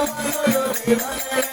Oh,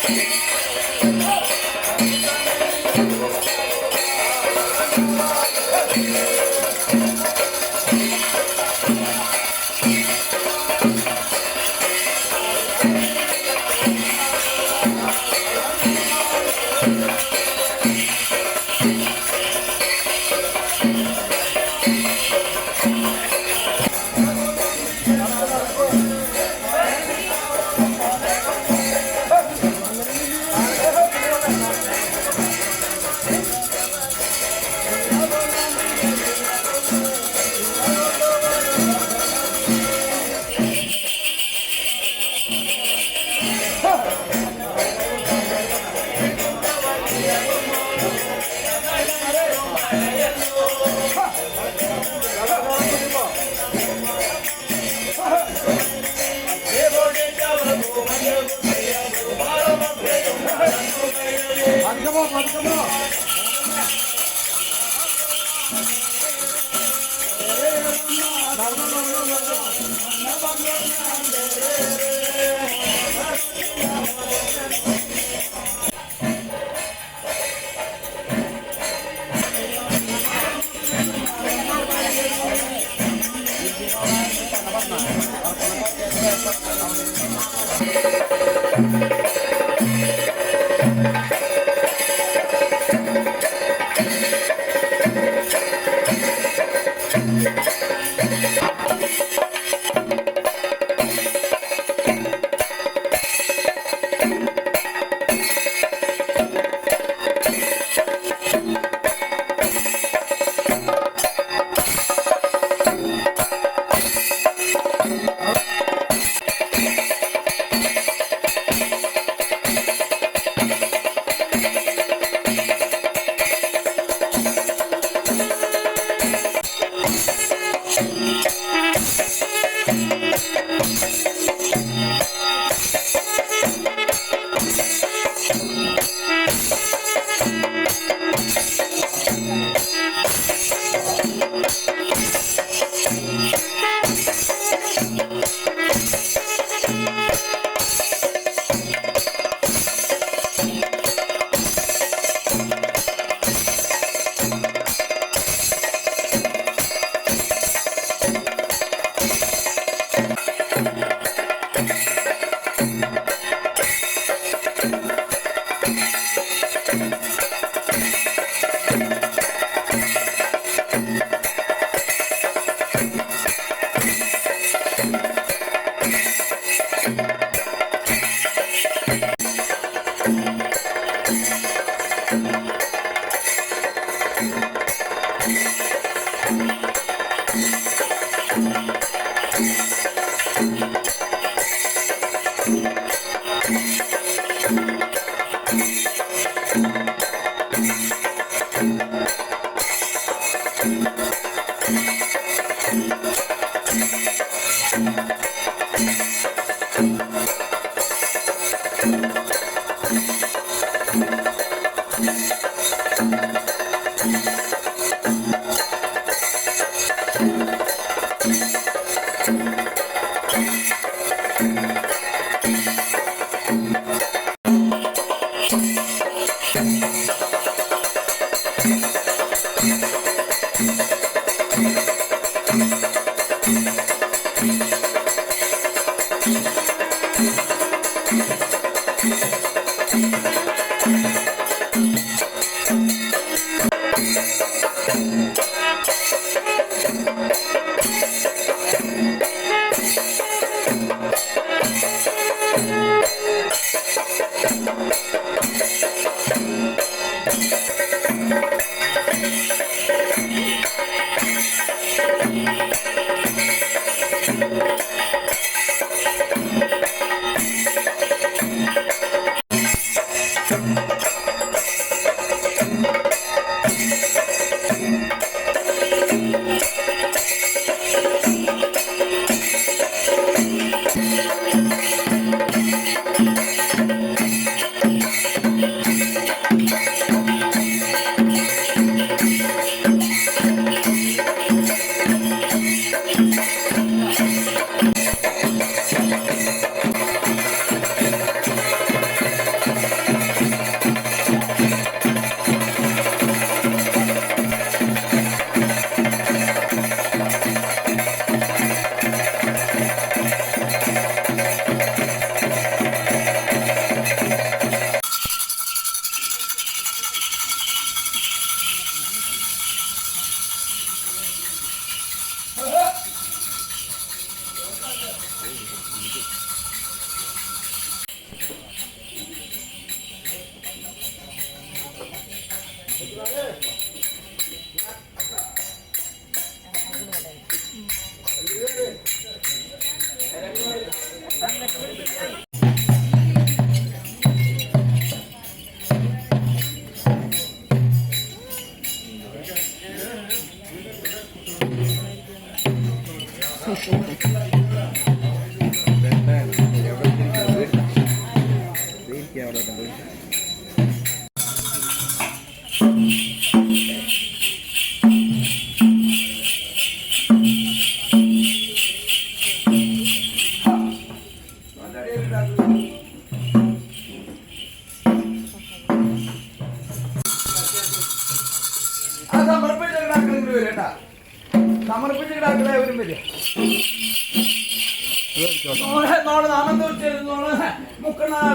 Hey! 好，好，好，好，Ha ha ha! ആ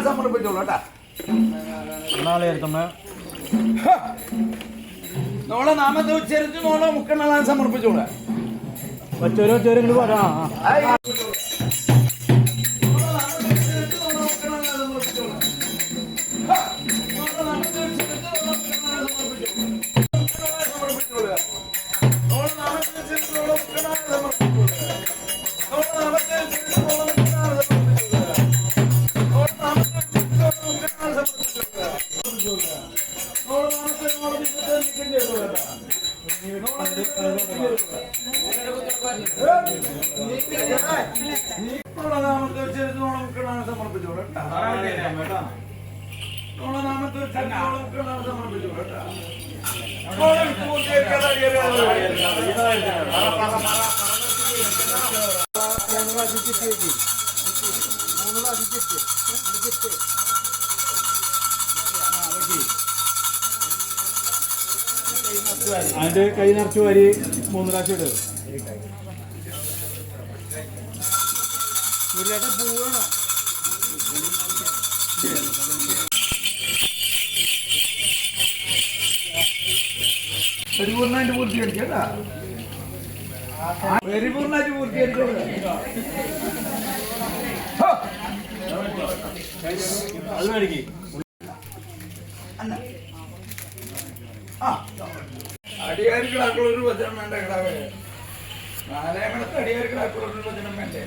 സമർപ്പിച്ചോളൂ കേട്ടാ. നാളെ എടുത്തമ്മ നോളെ നാമത്തെ ഉച്ചരിച്ച് നോളെ മുക്കണ്ണാളാൻ സമർപ്പിച്ചോളൂ ഒച്ചോരും ഒച്ചോരും ഇങ്ങോട്ട് അതിന്റെ കൈ നിറച്ച് വരി മൂന്ന് പ്രാവശ്യം ഇടുക ഒരു പൂവാണോ പരിപൂർണമായിട്ട് പൂർത്തീകരിക്കട്ടാ പരിപൂർണമായിട്ട് പൂർത്തീകരിച്ചോളൂ ഹോ! അത് മേടിക്ക് ഒരു വചനം വേണ്ട കിടാവേ നാലേമണത്ത് അടിയാർക്കിടാക്കുള്ള ഒരു വചനം വേണ്ടേ?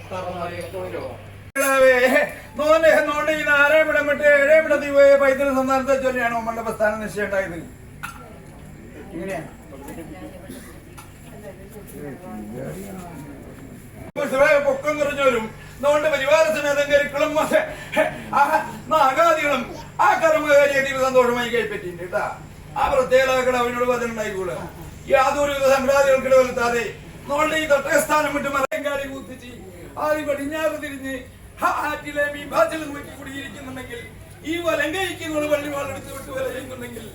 കിടാവേ, നോനെ നോണ്ട് ഈ നാലേമിടം വിട്ട് ഏഴേമിടം ദിവയെ പൈതൃക സന്താനത്തെ ചൊല്ലിയാണ് നമ്മളുടെ പ്രസ്ഥാന നിശ്ചയം ഉണ്ടായത്. ഇങ്ങനെയാ. പൊക്കം കുറഞ്ഞവരും നോണ്ട് പരിവാര കരിക്കളും നാഗാദികളും ആ കർമ്മകാരിയായിട്ട് സന്തോഷമായി കൈപ്പറ്റിണ്ട് കേട്ടാ. ആ പ്രത്യേകത അവനോട് വചനുണ്ടായിക്കൂടെ യാതൊരു വിധ സംഘാദികൾക്കിട വരുത്താതെ നോണ്ട് ഈ തട്ടസ്ഥാനം വിട്ട് മലയങ്കാരി കൂത്തിച്ച് ആദ്യം പടിഞ്ഞാറ് തിരിഞ്ഞ് ആ ആറ്റിലെ മീൻപാച്ചിൽ നോക്കി കുടിയിരിക്കുന്നുണ്ടെങ്കിൽ ഈ വലങ്കയ്ക്ക് നമ്മൾ വള്ളിവാളെടുത്ത് വിട്ട് വില ചെയ്യുന്നുണ്ടെങ്കിൽ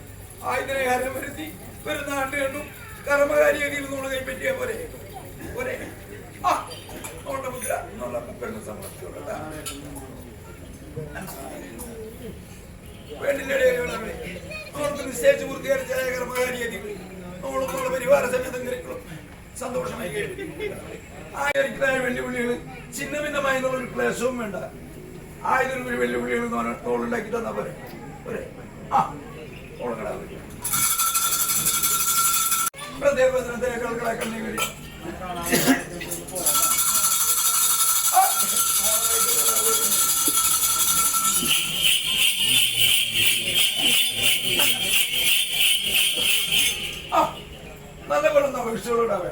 ആയുധനെ ഹരം വരുത്തി വരുന്ന ആണ്ട് കണ്ടും കർമ്മകാരിയെങ്കിലും നമ്മൾ കൈപ്പറ്റിയ പോലെ പോലെ ആ നമ്മുടെ മുദ്ര എന്നുള്ള പെണ്ണ് സമർപ്പിച്ചോളാം പെണ്ണിനിടയിലുള്ളവരെ അവർക്ക് നിശ്ചയിച്ച് പൂർത്തീകരിച്ചായ കർമ്മകാരിയെങ്കിലും നമ്മളും നമ്മുടെ പരിവാര സമയത്ത് സന്തോഷമായി സന്തോഷമായി ആയിരിക്കുന്നതായ വെല്ലുവിളികൾ ചിന്ന ഭിന്നമായി ഒരു ക്ലേശവും വേണ്ട. ആയിരം ഒരു വെല്ലുവിളികൾ തോളുണ്ടാക്കി തന്നാ പോരെ? പോരെ? നല്ല കൊള്ളുന്ന അപേക്ഷകളോടാവേ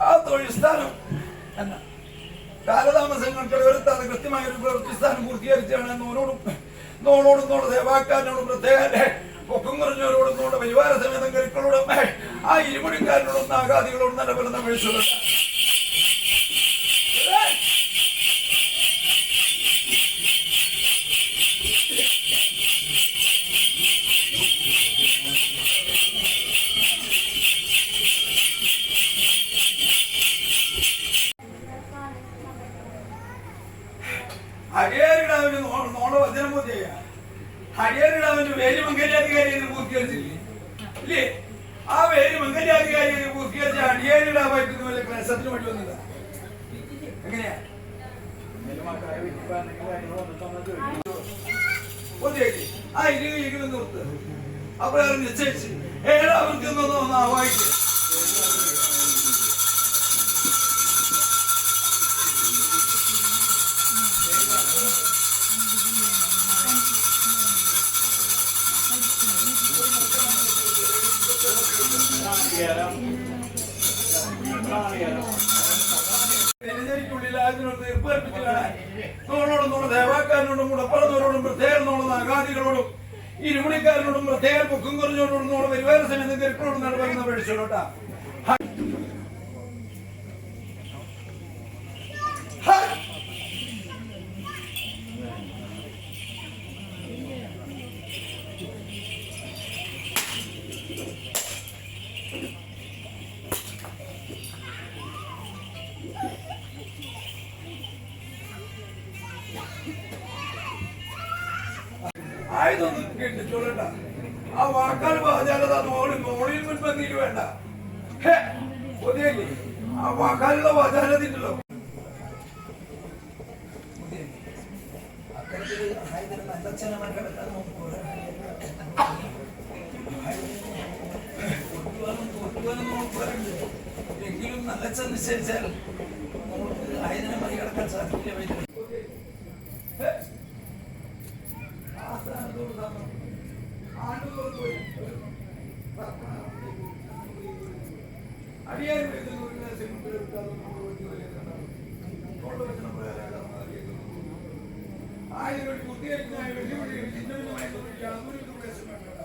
ആ തൊഴിൽ സ്ഥാനം എന്നാ കാലതാമസങ്ങൾക്കിടെ സ്ഥാനം കൃത്യമായ ഒരു പ്രവൃത്തി സ്ഥാനം പൂർത്തീകരിച്ചാണ് നോനോടും നോളോടും നോട് ദേവാക്കാരനോടും പ്രത്യേക പൊക്കം കുറഞ്ഞവരോടും നോട് പരിവാര സമേതം കരുക്കളോടും ആ ഇരുമുടിക്കാരനോടും നാഗാദികളോടും നല്ല പോലെ അപേക്ഷകളുണ്ട് ആ ഇരു ഇരിക്കുന്നു നിർത്ത് അപ്പോൾ അവർ നിശ്ചയിച്ച് ഏഴാവർക്ക് ഒന്ന് ആവാഹിക്കുക നെഞ്ചരിക്കുള്ളിലായതിനോട് നോട് പരിവാര നടപടി നമ്മൾ നടപടിക്കുന്ന പേടിച്ചോട്ടാ ആയിരം കുട്ടിയേക്കുന്ന വെല്ലുവിളി ചിന്തമായി ഒരു നിർദ്ദേശം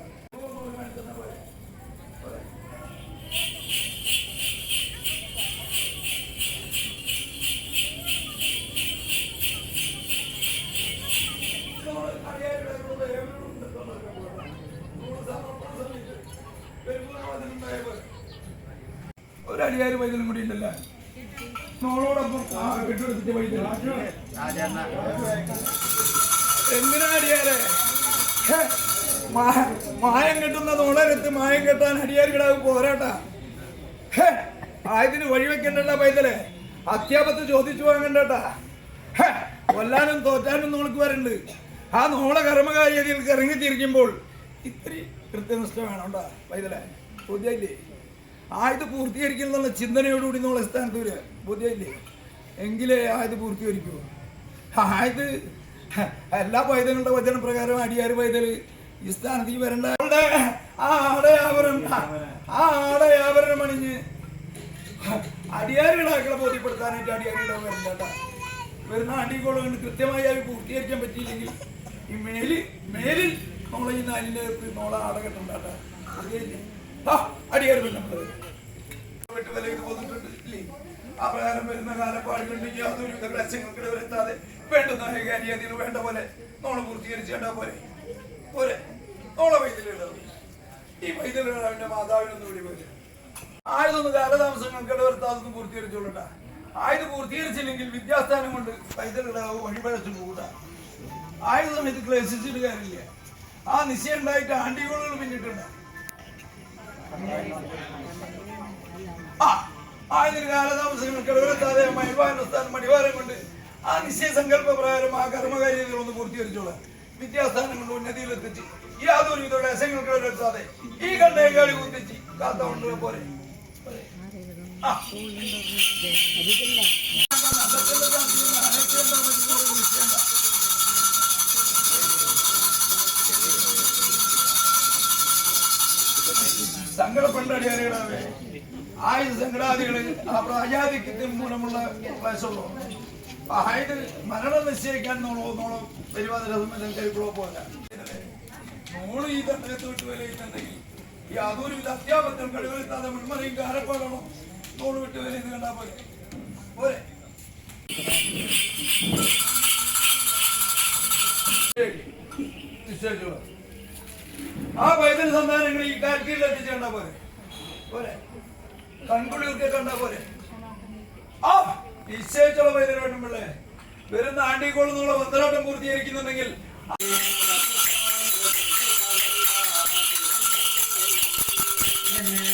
ആയതിന് വഴിവെക്കണ്ടല്ല പൈതലെ. അത്യാപത്ത് ചോദിച്ചു വാങ്ങണ്ടട്ടാ. കൊല്ലാനും തോറ്റാനും നോൾക്ക് വരണ്ട്. ആ നോള കർമ്മകാര്യതയിൽ ഇറങ്ങി തിരിക്കുമ്പോൾ ഇത്ര കൃത്യനിഷ്ഠ വേണോണ്ടാ പൈതലെ. ബുദ്ധിയില്ലേ ആയത് പൂർത്തീകരിക്കുന്നുള്ള ചിന്തനയോടുകൂടി നോളെ സ്ഥാനത്ത് വരിക ബുദ്ധിയില്ലേ എങ്കിലേ ആയത് പൂർത്തീകരിക്കൂ. ആയത് എല്ലാ പൈതങ്ങളുടെ വചനപ്രകാരം അടിയാറ് പൈതൽ. ഈ സ്ഥാനത്തേക്ക് വരണ്ട. അവളുടെ ആ ആടയാവരണം ആ ആടയാവരണം അണിഞ്ഞ് അടിയാറുകളാക്കളെ ബോധ്യപ്പെടുത്താനായിട്ട് അടിയാറുകളെ വരണ്ട വരുന്ന അടിക്കോളം കൊണ്ട് കൃത്യമായി അത് പൂർത്തീകരിക്കാൻ പറ്റിയില്ലെങ്കിൽ ഈ മേലിൽ മേലിൽ നമ്മളെ ഈ നാലിന്റെ നോളെ ആട കെട്ടണ്ടാട്ടാ അടിയാറ് നമ്മൾ. വിട്ട് വിലയിട്ട് പോന്നിട്ടുണ്ട് ഇല്ലേ? അപ്രകാരം വരുന്ന കാലപ്പാടുകളിൽ യാതൊരു വിധ ക്ലശങ്ങൾക്ക് വരുത്താതെ വേണ്ടുന്ന കാര്യത്തിൽ വേണ്ട പോലെ നമ്മൾ പൂർത്തീകരിച്ചേണ്ട പോലെ പോരെ. നോളെ വൈദ്യുതി ഈ വൈദ്യുതി അവന്റെ മാതാവിനൊന്നും കൂടി പോയില്ല ആയതൊന്ന് കാലതാമസങ്ങൾക്ക് ഇടവരുത്താതൊന്നും പൂർത്തീകരിച്ചോളണ്ട ആയത് പൂർത്തീകരിച്ചില്ലെങ്കിൽ വിദ്യാസ്ഥാനം കൊണ്ട് വൈദ്യുതികളാവ് വഴിപഴച്ചു കൂടാ ആയുധ സമയത്ത് ക്ലേശിച്ചിട്ട് കാര്യമില്ല. ആ നിശ്ചയം ഉണ്ടായിട്ട് ആണ്ടികോളുകൾ പിന്നിട്ടുണ്ട്. ആ ആയതിന് കാലതാമസങ്ങൾ കിടവരത്താതെ മൈവാനസ്ഥാനം മടിവാരം കൊണ്ട് ആ നിശ്ചയ സങ്കല്പ പ്രകാരം ആ കർമ്മകാര്യങ്ങൾ ഒന്ന് പൂർത്തീകരിച്ചോളാം. വിദ്യാസ്ഥാനം കൊണ്ട് ഉന്നതിയിലെത്തിച്ച് യാതൊരു വിധ ക്ലേശങ്ങൾക്ക് ഇടവരുത്താതെ ഈ കണ്ടേക്കാളി കുത്തിച്ച് കാത്ത കൊണ്ടുപോയി പോരെ പോരെ. ആ സങ്കടപ്പെണ്ടടിയാറുകളാവേ ആയുധ സംഘടാദികളിൽ ആ പ്രാജാതിക്യത്തിന് മൂലമുള്ള ക്ലേശമുള്ളൂ ആയത് മരണം നിശ്ചയിക്കാൻ നോളോ നോളോ പരിപാടി കൈക്കുള്ളോ പോലെ നോൾ ഈ തണ്ടകത്ത് വിട്ട് വിലയിരുന്നുണ്ടെങ്കിൽ ഈ അതൊരു വിധ അത്യാപത്യം കഴിവെത്താതെ മുൻമറിയും കാരപ്പാടാണോ? നോൾ വിട്ട് വിലയിരുന്ന് കണ്ടാ പോലെ പോരെ. നിശ്ചയിച്ചോളൂ ആ പൈതൽ സന്താനങ്ങൾ ഈ കാറ്റിൽ എത്തിച്ചേണ്ട പോലെ പോരെ. കൺകുളിയൊക്കെ കണ്ട പോലെ ആ നിശ്ചയിച്ചുള്ള പൈതൽ പിള്ളേ വരുന്ന ആണ്ടിക്കൊള്ളുന്നുള്ള പന്തലോട്ടം പൂർത്തീകരിക്കുന്നുണ്ടെങ്കിൽ നോൾക്ക്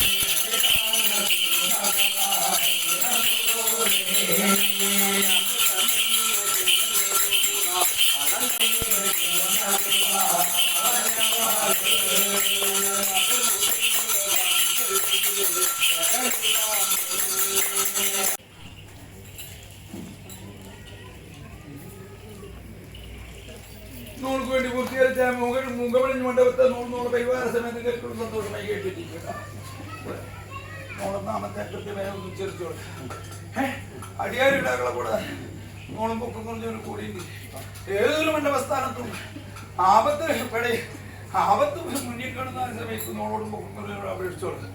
കുറഞ്ഞവരോട്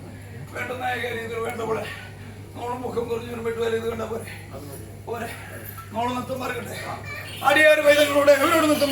വേണ്ട വേണ്ടുന്ന രീതിയിൽ വേണ്ട പോലെ നോളും കുറഞ്ഞു വരുമ്പോൾ ഇത് പോലെ പോരെ. നോൾ നൃത്തം മറക്കട്ടെ. അടിയാറ് വൈദ്യങ്ങളോട് എവരോട് നൃത്തം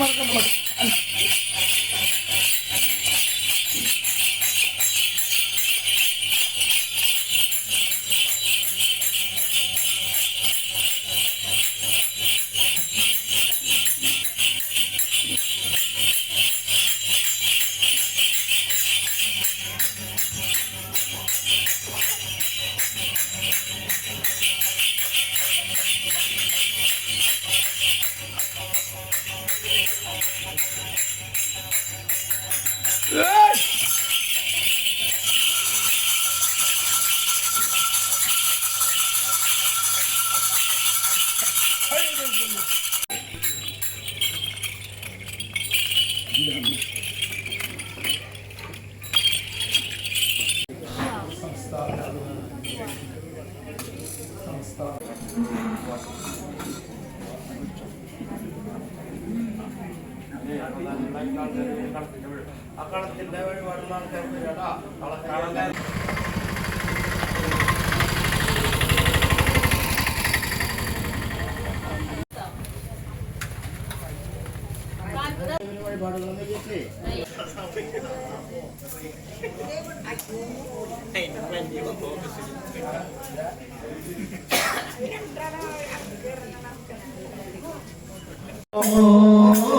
Oh.